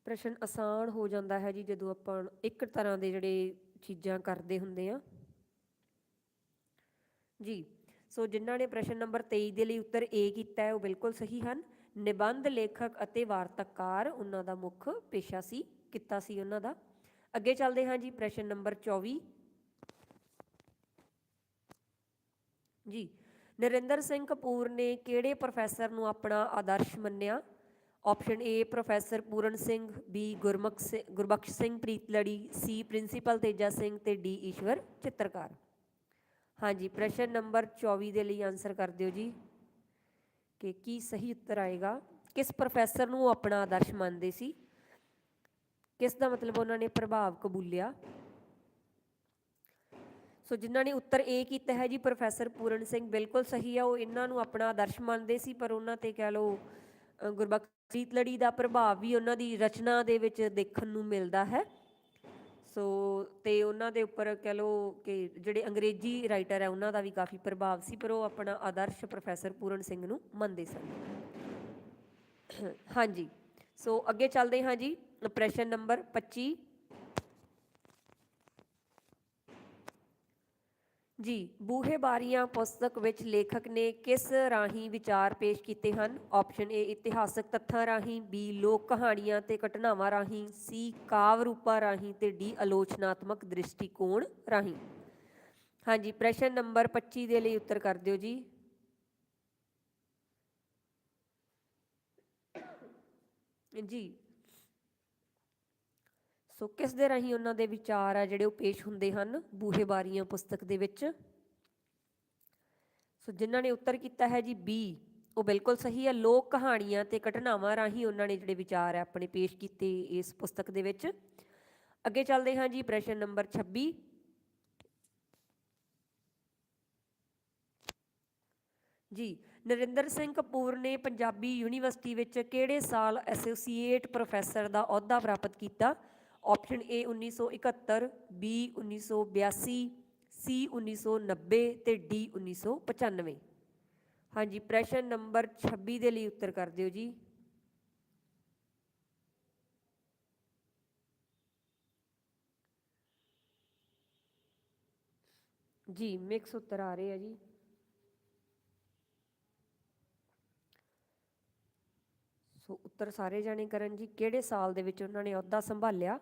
ਪ੍ਰਸ਼ਨ ਆਸਾਨ ਹੋ ਜਾਂਦਾ ਹੈ ਜੀ, ਜਦੋਂ ਆਪਾਂ ਇੱਕ ਤਰ੍ਹਾਂ ਦੇ ਜਿਹੜੇ ਚੀਜ਼ਾਂ ਕਰਦੇ ਹੁੰਦੇ ਆ ਜੀ, ਸੋ ਜਿਨ੍ਹਾਂ ਨੇ ਪ੍ਰਸ਼ਨ ਨੰਬਰ 23 ਦੇ ਲਈ ਉੱਤਰ ਏ ਕੀਤਾ ਹੈ, ਉਹ ਬਿਲਕੁਲ ਸਹੀ ਹਨ। ਨਿਬੰਧ ਲੇਖਕ ਅਤੇ ਵਾਰਤਕਾਰ, ਉਹਨਾਂ ਦਾ ਮੁੱਖ ਪੇਸ਼ਾ ਸੀ, ਕਿੱਤਾ ਸੀ ਉਹਨਾਂ ਦਾ। ਅੱਗੇ ਚੱਲਦੇ ਹਾਂ ਜੀ, ਪ੍ਰਸ਼ਨ ਨੰਬਰ 24 ਜੀ, ਨਰਿੰਦਰ ਸਿੰਘ ਕਪੂਰ ਨੇ ਕਿਹੜੇ ਪ੍ਰੋਫੈਸਰ ਨੂੰ ਆਪਣਾ ਆਦਰਸ਼ ਮੰਨਿਆ? Option A professor Puran Singh B Gurmukh ਸਿ- ਗੁਰਬਖਸ਼ ਸਿੰਘ, ਪ੍ਰੀਤਲੜੀ ਸੀ ਪ੍ਰਿੰਸੀਪਲ ਤੇਜਾ ਸਿੰਘ ਤੇ ਡੀ ਈਸ਼ਵਰ ਚਿੱਤਰਕਾਰ। ਹਾਂਜੀ ਪ੍ਰਸ਼ਨ ਨੰਬਰ 24 ਦੇ ਲਈ ਆਨਸਰ ਕਰ ਦਿਓ ਜੀ ਕਿ ਕੀ ਸਹੀ ਉੱਤਰ ਆਏਗਾ? ਕਿਸ ਪ੍ਰੋਫੈਸਰ ਨੂੰ ਉਹ ਆਪਣਾ ਆਦਰਸ਼ ਮੰਨਦੇ ਸੀ? ਕਿਸ ਦਾ ਮਤਲਬ ਉਹਨਾਂ ਨੇ ਪ੍ਰਭਾਵ ਕਬੂਲਿਆ? ਸੋ ਜਿਨ੍ਹਾਂ ਨੇ ਉੱਤਰ ਏ ਕੀਤਾ ਹੈ ਜੀ ਪ੍ਰੋਫੈਸਰ ਪੂਰਨ ਸਿੰਘ ਬਿਲਕੁਲ ਸਹੀ ਆ ਉਹ ਇਹਨਾਂ ਨੂੰ ਆਪਣਾ ਆਦਰਸ਼ ਮੰਨਦੇ ਸੀ ਪਰ ਉਹਨਾਂ ਤੇ ਕਹਿ ਲਓ ਅ, ਲੜੀ ਦਾ ਪ੍ਰਭਾਵ ਵੀ ਉਹਨਾਂ ਦੀ ਰਚਨਾ ਦੇ ਵਿੱਚ ਦੇਖਣ ਨੂੰ ਮਿਲਦਾ ਹੈ। ਸੋ ਤੇ ਉਹਨਾਂ ਦੇ ਉੱਪਰ ਕਹਿ ਲਓ ਕਿ ਜਿਹੜੇ ਅੰਗਰੇਜ਼ੀ ਰਾਈਟਰ ਹੈ, ਉਹਨਾਂ ਦਾ ਵੀ ਕਾਫੀ ਪ੍ਰਭਾਵ ਸੀ, ਪਰ ਉਹ ਆਪਣਾ ਆਦਰਸ਼ ਪ੍ਰੋਫੈਸਰ ਪੂਰਨ ਸਿੰਘ ਨੂੰ ਮੰਨਦੇ ਸਨ। ਹਾਂਜੀ। ਸੋ ਅੱਗੇ ਚੱਲਦੇ ਹਾਂ ਜੀ। ਪ੍ਰਸ਼ਨ ਨੰਬਰ 25 ਜੀ ਬੂਹੇ ਬਾਰੀਆਂ ਪੁਸਤਕ ਵਿੱਚ ਲੇਖਕ ਨੇ ਕਿਸ ਰਾਹੀਂ ਵਿਚਾਰ ਪੇਸ਼ ਕੀਤੇ ਹਨ? ਆਪਸ਼ਨ ਏ ਇਤਿਹਾਸਕ ਤੱਥਾਂ ਰਾਹੀਂ ਬੀ ਲੋਕ ਕਹਾਣੀਆਂ ਤੇ ਘਟਨਾਵਾਂ ਰਾਹੀਂ ਸੀ ਕਾਵ ਰੂਪਾਂ ਰਾਹੀਂ ਤੇ ਡੀ ਆਲੋਚਨਾਤਮਕ ਦ੍ਰਿਸ਼ਟੀਕੋਣ ਰਾਹੀਂ। ਹਾਂਜੀ, ਪ੍ਰਸ਼ਨ ਨੰਬਰ 25 ਦੇ ਲਈ ਉੱਤਰ ਕਰ ਦਿਓ ਜੀ। ਜੀ ਸੋ ਕਿਸ ਦੇ ਰਾਹੀਂ ਉਹਨਾਂ ਦੇ ਵਿਚਾਰ ਆ ਜਿਹੜੇ ਉਹ ਪੇਸ਼ ਹੁੰਦੇ ਹਨ ਬੂਹੇ ਬਾਰੀਆਂ ਪੁਸਤਕ ਦੇ ਵਿੱਚ? ਸੋ ਜਿਨ੍ਹਾਂ ਨੇ ਉੱਤਰ ਕੀਤਾ ਹੈ ਜੀ ਬੀ, ਉਹ ਬਿਲਕੁਲ ਸਹੀ ਹੈ ਲੋਕ ਕਹਾਣੀਆਂ ਤੇ ਘਟਨਾਵਾਂ ਰਾਹੀਂ ਉਹਨਾਂ ਨੇ ਜਿਹੜੇ ਵਿਚਾਰ ਆ ਆਪਣੇ ਪੇਸ਼ ਕੀਤੇ ਇਸ ਪੁਸਤਕ ਦੇ ਵਿੱਚ। ਅੱਗੇ ਚੱਲਦੇ ਹਾਂ ਜੀ ਪ੍ਰਸ਼ਨ ਨੰਬਰ 26 ਜੀ, ਨਰਿੰਦਰ ਸਿੰਘ ਕਪੂਰ ਨੇ ਪੰਜਾਬੀ ਯੂਨੀਵਰਸਿਟੀ ਵਿੱਚ ਕਿਹੜੇ ਸਾਲ ਐਸੋਸੀਏਟ ਪ੍ਰੋਫੈਸਰ ਦਾ ਅਹੁਦਾ ਪ੍ਰਾਪਤ ਕੀਤਾ? ਆਪਸ਼ਨ ਏ 1971 ਬੀ 1982 ਸੀ 1990 ਤੇ ਡੀ 1995 ਹਾਂਜੀ, ਪ੍ਰਸ਼ਨ ਨੰਬਰ 26 ਦੇ ਲਈ ਉੱਤਰ ਕਰ ਦਿਓ ਜੀ। ਜੀ ਮਿਕਸ ਉੱਤਰ ਆ ਰਹੇ ਆ ਜੀ। ਸੋ, ਉੱਤਰ ਸਾਰੇ ਜਾਣੇ ਕਰਨ ਜੀ, ਕਿਹੜੇ ਸਾਲ ਦੇ ਵਿੱਚ ਉਹਨਾਂ ਨੇ ਅਹੁਦਾ ਸੰਭਾਲਿਆ?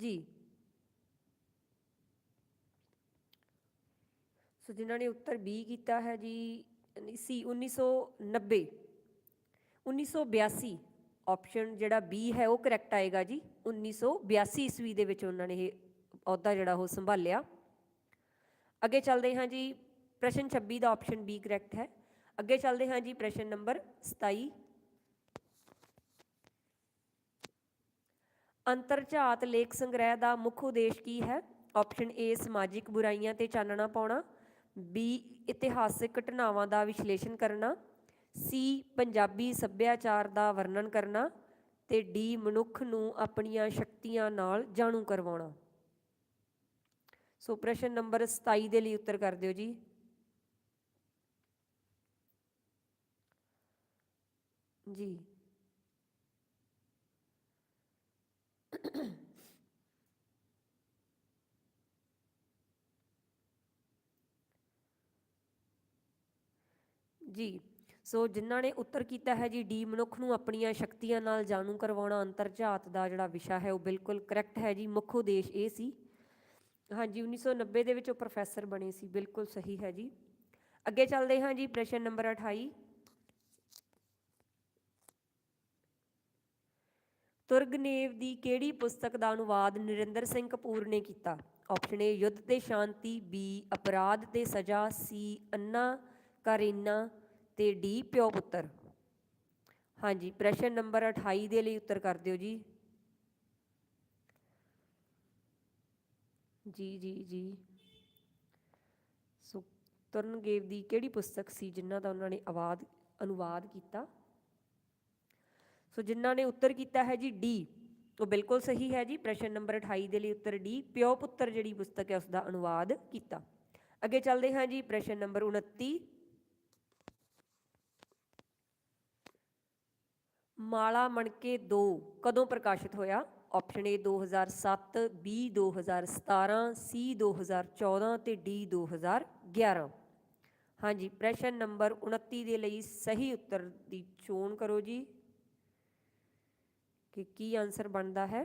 ਜੀ। ਸੋ ਜਿਨ੍ਹਾਂ ਨੇ ਉੱਤਰ ਬੀ ਕੀਤਾ ਹੈ ਜੀ ਨਹੀਂ, ਸੀ 1990 1982 ਆਪਸ਼ਨ ਜਿਹੜਾ ਬੀ ਹੈ ਉਹ ਕਰੈਕਟ ਆਏਗਾ ਜੀ। 1982 ਈਸਵੀ ਦੇ ਵਿੱਚ ਉਹਨਾਂ ਨੇ ਇਹ ਅਹੁਦਾ ਜਿਹੜਾ ਉਹ ਸੰਭਾਲਿਆ। ਅੱਗੇ ਚੱਲਦੇ ਹਾਂ ਜੀ ਪ੍ਰਸ਼ਨ 26 ਦਾ ਆਪਸ਼ਨ ਬੀ ਕਰੈਕਟ ਹੈ। ਅੱਗੇ ਚੱਲਦੇ ਹਾਂ ਜੀ ਪ੍ਰਸ਼ਨ ਨੰਬਰ 27 ਅੰਤਰਝਾਤ ਲੇਖ ਸੰਗ੍ਰਹਿ ਦਾ ਮੁੱਖ ਉਦੇਸ਼ ਕੀ ਹੈ? ਆਪਸ਼ਨ ਏ ਸਮਾਜਿਕ ਬੁਰਾਈਆਂ ਤੇ ਚਾਨਣਾ ਪਾਉਣਾ। ਬੀ ਇਤਿਹਾਸਿਕ ਘਟਨਾਵਾਂ ਦਾ ਵਿਸ਼ਲੇਸ਼ਣ ਕਰਨਾ। ਸੀ ਪੰਜਾਬੀ ਸੱਭਿਆਚਾਰ ਦਾ ਵਰਣਨ ਕਰਨਾ। ਤੇ ਡੀ ਮਨੁੱਖ ਨੂੰ ਆਪਣੀਆਂ ਸ਼ਕਤੀਆਂ ਨਾਲ ਜਾਣੂ ਕਰਵਾਉਣਾ। ਸੋ ਪ੍ਰਸ਼ਨ ਨੰਬਰ 27 ਦੇ ਲਈ ਉੱਤਰ ਕਰ ਦਿਓ ਜੀ। ਜੀ। ਜੀ, ਸੋ ਜਿਨ੍ਹਾਂ ਨੇ ਉੱਤਰ ਕੀਤਾ ਹੈ ਜੀ, ਡੀ ਮਨੁੱਖ ਨੂੰ ਆਪਣੀਆਂ ਸ਼ਕਤੀਆਂ ਨਾਲ ਜਾਣੂ ਕਰਵਾਉਣਾ ਅੰਤਰਜਾਤ ਦਾ ਜਿਹੜਾ ਵਿਸ਼ਾ ਹੈ, ਉਹ ਬਿਲਕੁਲ ਕਰੈਕਟ ਹੈ ਜੀ, ਮੁੱਖ ਉਦੇਸ਼ ਇਹ ਸੀ। ਹਾਂਜੀ 1990 ਦੇ ਵਿੱਚ ਉਹ ਪ੍ਰੋਫੈਸਰ ਬਣੇ ਸੀ, ਬਿਲਕੁਲ ਸਹੀ ਹੈ ਜੀ। ਅੱਗੇ ਚੱਲਦੇ ਹਾਂ ਜੀ, ਪ੍ਰਸ਼ਨ ਨੰਬਰ 28 ਤੁਰਗਨੇਵ ਦੀ ਕਿਹੜੀ ਪੁਸਤਕ ਦਾ ਅਨੁਵਾਦ ਨਰਿੰਦਰ ਸਿੰਘ ਕਪੂਰ ਨੇ ਕੀਤਾ? ਆਪਸ਼ਨ ਏ ਯੁੱਧ ਤੇ ਸ਼ਾਂਤੀ ਬੀ ਅਪਰਾਧ ਤੇ ਸਜ਼ਾ ਸੀ ਅੰਨਾ ਕਰੀਨਾ ਤੇ ਡੀ ਪਿਓ ਪੁੱਤਰ। ਹਾਂਜੀ, ਪ੍ਰਸ਼ਨ ਨੰਬਰ 28 ਦੇ ਲਈ ਉੱਤਰ ਕਰ ਦਿਓ ਜੀ। ਜੀ ਜੀ ਜੀ। ਸੋ ਤੁਰਨਗੇਵ ਦੀ ਕਿਹੜੀ ਪੁਸਤਕ ਸੀ ਜਿਨ੍ਹਾਂ ਦਾ ਉਹਨਾਂ ਨੇ ਆਵਾਜ਼ ਅਨੁਵਾਦ ਕੀਤਾ? ਸੋ ਜਿਨ੍ਹਾਂ ਨੇ ਉੱਤਰ ਕੀਤਾ ਹੈ ਜੀ ਡੀ ਉਹ ਬਿਲਕੁਲ ਸਹੀ ਹੈ ਜੀ। ਪ੍ਰਸ਼ਨ ਨੰਬਰ 28 ਦੇ ਲਈ ਉੱਤਰ ਡੀ ਪਿਓ ਪੁੱਤਰ ਜਿਹੜੀ ਪੁਸਤਕ ਹੈ ਉਸ ਦਾ ਅਨੁਵਾਦ ਕੀਤਾ। ਅੱਗੇ ਚੱਲਦੇ ਹਾਂ ਜੀ, ਪ੍ਰਸ਼ਨ ਨੰਬਰ 29 ਮਾਲਾ ਮਣਕੇ 2 ਕਦੋਂ ਪ੍ਰਕਾਸ਼ਿਤ ਹੋਇਆ? ਆਪਸ਼ਨ ਏ 2007 ਬੀ 2017 ਸੀ 2014 ਤੇ ਡੀ 2011 ਹਾਂਜੀ, ਪ੍ਰਸ਼ਨ ਨੰਬਰ 29 ਦੇ ਲਈ ਸਹੀ ਉੱਤਰ ਦੀ ਚੋਣ ਕਰੋ ਜੀ। ਕਿ ਕੀ ਆਨਸਰ ਬਣਦਾ ਹੈ?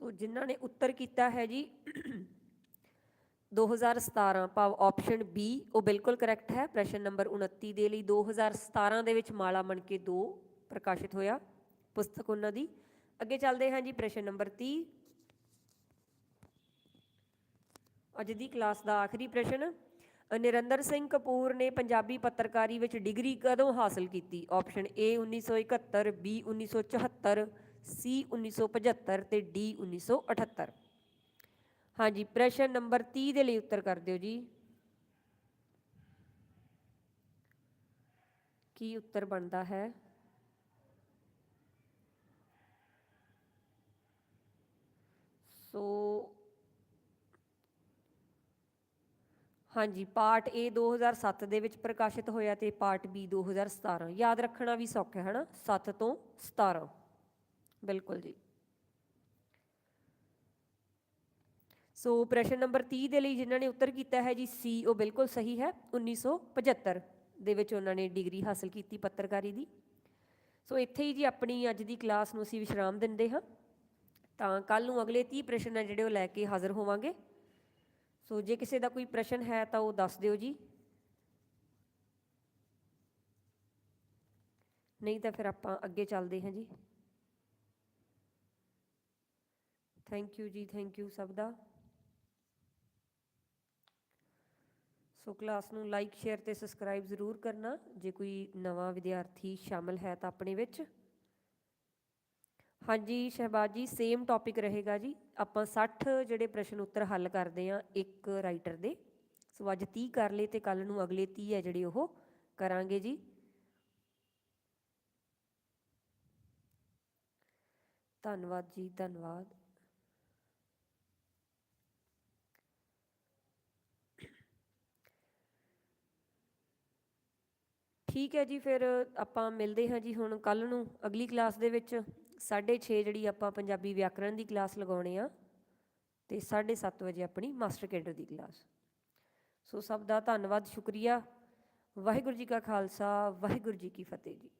ਸੋ ਜਿਨ੍ਹਾਂ ਨੇ ਉੱਤਰ ਕੀਤਾ ਹੈ ਜੀ 2017 ਭਾਵ ਆਪਸ਼ਨ ਬੀ ਉਹ ਬਿਲਕੁਲ ਕਰੈਕਟ ਹੈ। ਪ੍ਰਸ਼ਨ ਨੰਬਰ 29 ਦੇ ਲਈ 2017 ਦੇ ਵਿੱਚ ਮਾਲਾ ਮਣਕੇ 2 ਪ੍ਰਕਾਸ਼ਿਤ ਹੋਇਆ ਪੁਸਤਕ ਉਹਨਾਂ ਦੀ। ਅੱਗੇ ਚੱਲਦੇ ਹਾਂ ਜੀ ਪ੍ਰਸ਼ਨ ਨੰਬਰ 30 ਅੱਜ ਦੀ ਕਲਾਸ ਦਾ ਆਖਰੀ ਪ੍ਰਸ਼ਨ। ਨਿਰੰਦਰ ਸਿੰਘ ਕਪੂਰ ਨੇ ਪੰਜਾਬੀ ਪੱਤਰਕਾਰੀ ਵਿੱਚ ਡਿਗਰੀ ਕਦੋਂ ਹਾਸਲ ਕੀਤੀ? ਆਪਸ਼ਨ A 1971 B 1974 C 1975 ਤੇ D 1978 ਹਾਂਜੀ, ਪ੍ਰਸ਼ਨ ਨੰਬਰ 30 ਦੇ ਲਈ ਉੱਤਰ ਕਰ ਦਿਓ ਜੀ। ਕੀ ਉੱਤਰ ਬਣਦਾ ਹੈ? ਸੋ ਹਾਂਜੀ ਪਾਰਟ A 2007 ਦੇ ਵਿੱਚ ਪ੍ਰਕਾਸ਼ਿਤ ਹੋਇਆ ਤੇ ਪਾਰਟ B 2017 ਯਾਦ ਰੱਖਣਾ ਵੀ ਸੌਖਾ ਹੈ, ਹਨਾ? 7 ਤੋਂ 17 ਬਿਲਕੁਲ ਜੀ। ਸੋ ਪ੍ਰਸ਼ਨ ਨੰਬਰ 30 ਦੇ ਲਈ ਜਿਨ੍ਹਾਂ ਨੇ ਉੱਤਰ ਕੀਤਾ ਹੈ ਜੀ, ਸੀ, ਉਹ ਬਿਲਕੁਲ ਸਹੀ ਹੈ। 1975 ਦੇ ਵਿੱਚ ਉਹਨਾਂ ਨੇ ਡਿਗਰੀ ਹਾਸਲ ਕੀਤੀ ਪੱਤਰਕਾਰੀ ਦੀ। ਸੋ ਇੱਥੇ ਹੀ ਜੀ ਆਪਣੀ ਅੱਜ ਦੀ ਕਲਾਸ ਨੂੰ ਅਸੀਂ ਵਿਸ਼ਰਾਮ ਦਿੰਦੇ ਹਾਂ। ਤਾਂ ਕੱਲ ਨੂੰ ਅਗਲੇ 30 ਪ੍ਰਸ਼ਨ ਆ ਜਿਹੜੇ ਉਹ ਲੈ ਕੇ ਹਾਜ਼ਰ ਹੋਵਾਂਗੇ। ਸੋ ਜੇ ਕਿਸੇ ਦਾ ਕੋਈ ਪ੍ਰਸ਼ਨ ਹੈ ਤਾਂ ਉਹ ਦੱਸ ਦਿਓ ਜੀ। ਨਹੀਂ ਤਾਂ ਫਿਰ ਆਪਾਂ ਅੱਗੇ ਚੱਲਦੇ ਹਾਂ ਜੀ। ਥੈਂਕ ਯੂ ਜੀ ਥੈਂਕ ਯੂ ਸਭ ਦਾ। ਸੋ ਕਲਾਸ ਨੂੰ ਲਾਈਕ, ਸ਼ੇਅਰ ਤੇ ਸਬਸਕ੍ਰਾਈਬ ਜ਼ਰੂਰ ਕਰਨਾ। ਜੇ ਕੋਈ ਨਵਾਂ ਵਿਦਿਆਰਥੀ ਸ਼ਾਮਲ ਹੈ ਤਾਂ ਆਪਣੇ ਵਿੱਚ। ਹਾਂਜੀ ਸ਼ਹਿਬਾਜ਼ ਜੀ ਸੇਮ ਟੌਪਿਕ ਰਹੇਗਾ ਜੀ। ਆਪਾਂ 60 ਜਿਹੜੇ ਪ੍ਰਸ਼ਨ ਉੱਤਰ ਹੱਲ ਕਰਦੇ ਆ ਇੱਕ ਰਾਈਟਰ ਦੇ। ਸੋ ਅੱਜ 30 ਕਰ ਲਏ ਤੇ ਕੱਲ ਨੂੰ ਅਗਲੇ 30 ਹੈ ਜਿਹੜੇ ਉਹ ਕਰਾਂਗੇ ਜੀ। ਧੰਨਵਾਦ ਜੀ, ਧੰਨਵਾਦ। ਠੀਕ ਹੈ ਜੀ, ਫਿਰ ਆਪਾਂ ਮਿਲਦੇ ਹਾਂ ਜੀ ਹੁਣ ਕੱਲ ਨੂੰ ਅਗਲੀ ਕਲਾਸ ਦੇ ਵਿੱਚ। 6:30 ਜਿਹੜੀ ਆਪਾਂ ਪੰਜਾਬੀ ਵਿਆਕਰਣ ਦੀ ਕਲਾਸ ਲਗਾਉਣੇ ਆ, ਤੇ 7:30 ਵਜੇ ਆਪਣੀ ਮਾਸਟਰ ਕੇਡਰ ਦੀ ਕਲਾਸ। ਸੋ ਸਭ ਦਾ ਧੰਨਵਾਦ, ਸ਼ੁਕਰੀਆ। ਵਾਹਿਗੁਰੂ ਜੀ ਕਾ ਖਾਲਸਾ, ਵਾਹਿਗੁਰੂ ਜੀ ਕੀ ਫਤਿਹ ਜੀ।